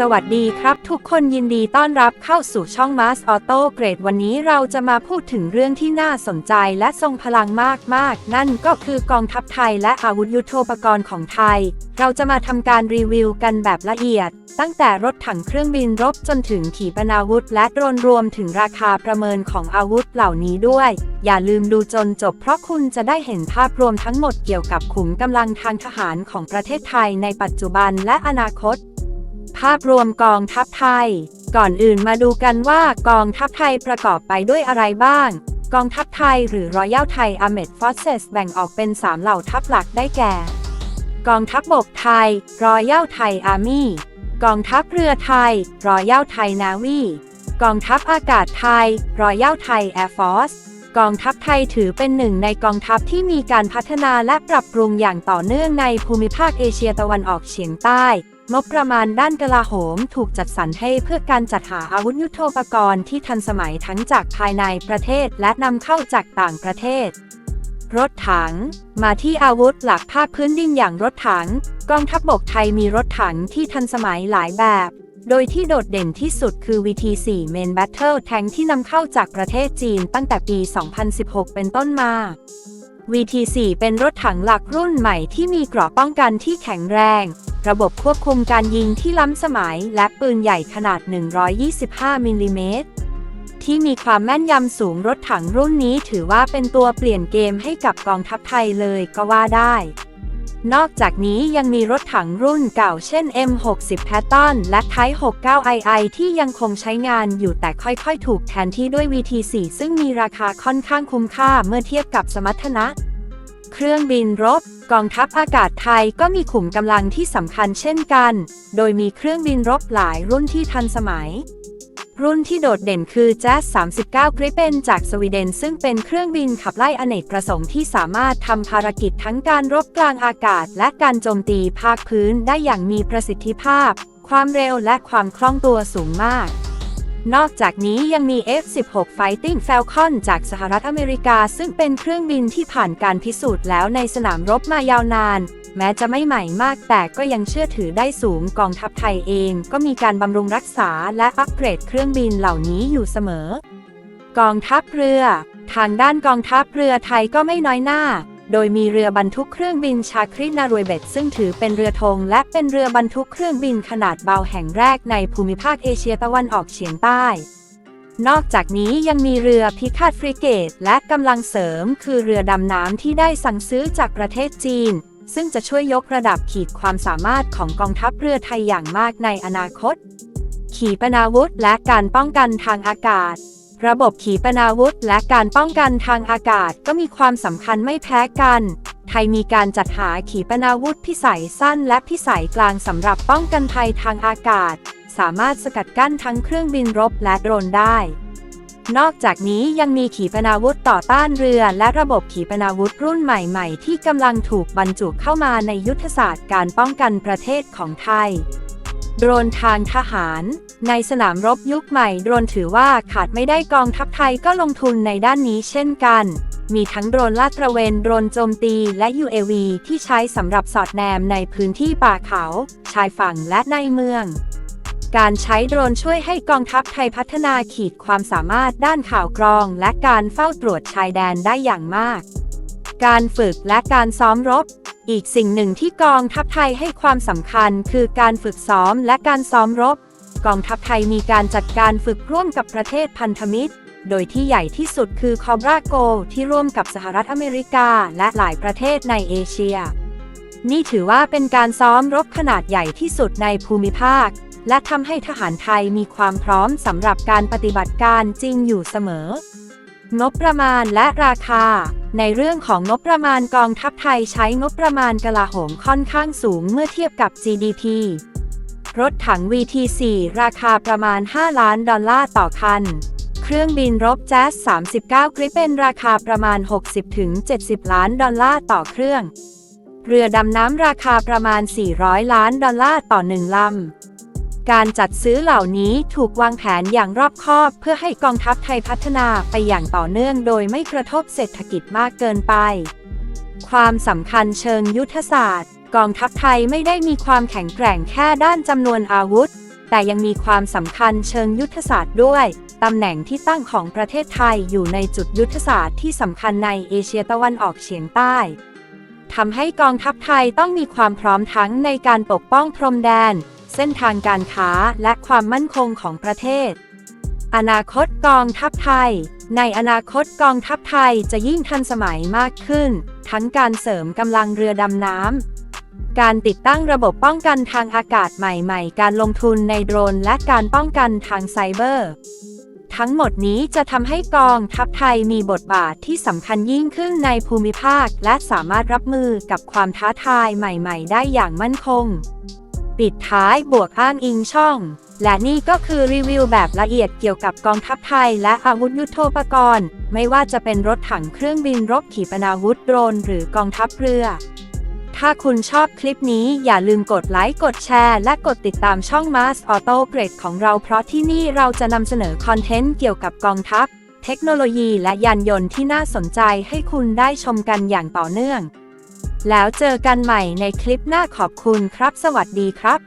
สวัสดีครับทุกคนยินดีต้อนรับเข้าสู่ช่อง Mars Auto Grade วันนี้เราจะมาพูดถึงเรื่องที่น่าสนใจและทรงพลังมากๆ นั่นก็คือกองทัพไทยและอาวุธยุโทโธปกรณ์ของไทย เราจะมาทำการรีวิวกันแบบละเอียด ตั้งแต่รถถังเครื่องบินรบจนถึงขีปนาวุธ และโดรนรวมถึงราคาประเมินของอาวุธเหล่านี้ด้วย อย่าลืมดูจนจบเพราะคุณจะได้เห็นภาพรวมทั้งหมดเกี่ยวกับขุมกำลังทางทหารของประเทศไทยในปัจจุบันและอนาคต ภาพรวมกองทัพไทย ก่อนอื่นมาดูกันว่ากองทัพไทยประกอบไปด้วยอะไรบ้าง กองทัพไทยหรือ Royal Thai Armed Forces แบ่งออกเป็น 3 เหล่าทัพหลักได้แก่ กองทัพบกไทย Royal Thai Army กองทัพเรือไทย Royal Thai Navy กองทัพอากาศไทย Royal Thai Air Force กองทัพไทยถือเป็นหนึ่งในกองทัพที่มีการพัฒนาและปรับปรุงอย่างต่อเนื่องในภูมิภาคเอเชียตะวันออกเฉียงใต้ งบประมาณด้านกลาโหมถูกจัดสรรให้เพื่อการจัดหาอาวุธยุโทโธปกรณ์ที่ทันสมัยทั้งจากภายในประเทศและนำเข้าจากต่างประเทศ รถถัง มาที่อาวุธหลักภาคพื้นดินอย่างรถถัง กองทัพบบกไทยมีรถถังที่ทันสมัยหลายแบบ โดยที่โดดเด่นที่สุดคือ VT4 Main Battle Tank ที่นำเข้าจากประเทศจีนตั้งแต่ปี 2016 เป็นต้นมา VT4 เป็นรถถังหลักรุ่นใหม่ที่มีเกราะป้องกันที่แข็งแรง ระบบควบคุมการยิงที่ล้ำสมัยและปืนใหญ่ขนาด 125มิลลิเมตรที่มีความแม่นยำสูงรถถังรุ่นนี้ถือว่าเป็นตัวเปลี่ยนเกมให้กับกองทัพไทยเลยก็ว่าได้ นอกจากนี้ยังมีรถถังรุ่นเก่าเช่น M60 Patton และ Type 69II ที่ยังคงใช้งานอยู่แต่ค่อยๆ ถูกแทนที่ด้วย VT4 ซึ่งมีราคาค่อนข้างคุ้มค่าเมื่อเทียบกับสมรรถนะ เครื่องบินรบ กองทัพอากาศไทยก็มีขุมกำลังที่สำคัญเช่นกัน โดยมีเครื่องบินรบหลายรุ่นที่ทันสมัย รุ่นที่โดดเด่นคือ Jazz 39 Gripen จากสวีเดน ซึ่งเป็นเครื่องบินขับไล่อเนกประสงค์ที่สามารถทำภารกิจทั้งการรบกลางอากาศ และการโจมตีภาคพื้นได้อย่างมีประสิทธิภาพ ความเร็วและความคล่องตัวสูงมาก นอกจากนี้ยังมี F-16 Fighting Falcon จากสหรัฐอเมริกา ซึ่งเป็นเครื่องบินที่ผ่านการพิสูจน์แล้วในสนามรบมายาวนาน แม้จะไม่ใหม่มากแต่ก็ยังเชื่อถือได้สูงกองทัพไทยเอง ก็มีการบำรุงรักษาและอัปเกรดเครื่องบินเหล่านี้อยู่เสมอ กองทัพเรือ ทางด้านกองทัพเรือไทยก็ไม่น้อยหน้า โดยมีเรือบรรทุกเครื่องบินชาครินารวยเบตซึ่งถือเป็นเรือธงและเป็นเรือบรรทุกเครื่องบินขนาดเบาแห่งแรกในภูมิภาคเอเชียตะวันออกเฉียงใต้ นอกจากนี้ยังมีเรือพิฆาตฟริเกต และกำลังเสริม คือเรือดำน้ำที่ได้สั่งซื้อจากประเทศจีน ซึ่งจะช่วยยกระดับขีดความสามารถของกองทัพเรือไทยอย่างมากในอนาคต ขีปนาวุธและการป้องกันทางอากาศ ระบบขีปนาวุธและการป้องกันทางอากาศก็มีความสำคัญไม่แพ้กัน ไทยมีการจัดหาขีปนาวุธพิสัยสั้นและพิสัยกลางสำหรับป้องกันภัยทางอากาศ สามารถสกัดกั้นทั้งเครื่องบินรบและโดรนได้ นอกจากนี้ยังมีขีปนาวุธต่อต้านเรือ และระบบขีปนาวุธรุ่นใหม่ ๆ ที่กำลังถูกบรรจุเข้ามาในยุทธศาสตร์การป้องกันประเทศของไทย โดรนทางทหาร ในสนามรบยุคใหม่โดรนถือว่าขาดไม่ได้กองทัพไทยก็ลงทุนในด้านนี้เช่นกัน มีทั้งโดรนลาดตระเวน โดรนโจมตีและ UAV ที่ใช้สำหรับสอดแนมในพื้นที่ป่าเขา ชายฝั่งและในเมือง การใช้โดรนช่วยให้กองทัพไทยพัฒนาขีดความสามารถด้านข่าวกรอง และการเฝ้าตรวจชายแดนได้อย่างมาก การฝึกและการซ้อมรบ อีกสิ่งหนึ่งที่กองทัพไทยให้ความสำคัญคือการฝึกซ้อมและการซ้อมรบ กองทัพไทยมีการจัดการฝึกร่วมกับประเทศพันธมิตร โดยที่ใหญ่ที่สุดคือคอบราโก ที่ร่วมกับสหรัฐอเมริกาและหลายประเทศในเอเชีย นี่ถือว่าเป็นการซ้อมรบขนาดใหญ่ที่สุดในภูมิภาค และทำให้ทหารไทยมีความพร้อมสำหรับการปฏิบัติการจริงอยู่เสมอ งบประมาณและราคา ในเรื่องของงบประมาณกองทัพไทยใช้งบประมาณกลาโหมค่อนข้างสูงเมื่อเทียบกับ GDP รถถัง VT4 ราคาประมาณ 5 ล้านดอลลาร์ต่อคัน เครื่องบินรบแจ๊ส39กริปเป็นราคาประมาณ 60-70 ล้านดอลลาร์ต่อเครื่อง เรือดำน้ำราคาประมาณ 400 ล้านดอลลาร์ต่อหนึ่งลำ การจัดซื้อเหล่านี้ถูกวางแผนอย่างรอบคอบ เพื่อให้กองทัพไทยพัฒนาไปอย่างต่อเนื่องโดยไม่กระทบเศรษฐกิจมากเกินไป ความสำคัญเชิงยุทธศาสตร์ กองทัพไทยไม่ได้มีความแข็งแกร่งแค่ด้านจำนวนอาวุธ แต่ยังมีความสำคัญเชิงยุทธศาสตร์ด้วยตำแหน่งที่ตั้งของประเทศไทยอยู่ในจุดยุทธศาสตร์ที่สำคัญในเอเชียตะวันออกเฉียงใต้ทำให้กองทัพไทยต้องมีความพร้อมทั้งในการปกป้องพรมแดน เส้นทางการค้าและความมั่นคงของประเทศ อนาคตกองทัพไทย ในอนาคตกองทัพไทยจะยิ่งทันสมัยมากขึ้น ทั้งการเสริมกำลังเรือดำน้ำ การติดตั้งระบบป้องกันทางอากาศใหม่ๆ การลงทุนในโดรนและการป้องกันทางไซเบอร์ ทั้งหมดนี้จะทำให้กองทัพไทยมีบทบาทที่สำคัญยิ่งขึ้นในภูมิภาค และสามารถรับมือกับความท้าทายใหม่ ๆ ได้อย่างมั่นคง ปิดท้ายบวกอ้างอิงช่อง และนี่ก็คือรีวิวแบบละเอียดเกี่ยวกับกองทัพไทยและอาวุธยุโทโธปกรณ์ ไม่ว่าจะเป็นรถถังเครื่องบินรบขีปนาวุธโดรนหรือกองทัพเรือ ถ้าคุณชอบคลิปนี้อย่าลืมกดไลค์กดแชร์และกดติดตามช่อง Mars Auto Grade ของเราเพราะที่นี่เราจะนำเสนอคอนเทนต์เกี่ยวกับกองทัพ เทคโนโลยีและยานยนต์ที่น่าสนใจให้คุณได้ชมกันอย่างต่อเนื่อง แล้วเจอกันใหม่ในคลิปหน้าขอบคุณครับ สวัสดีครับ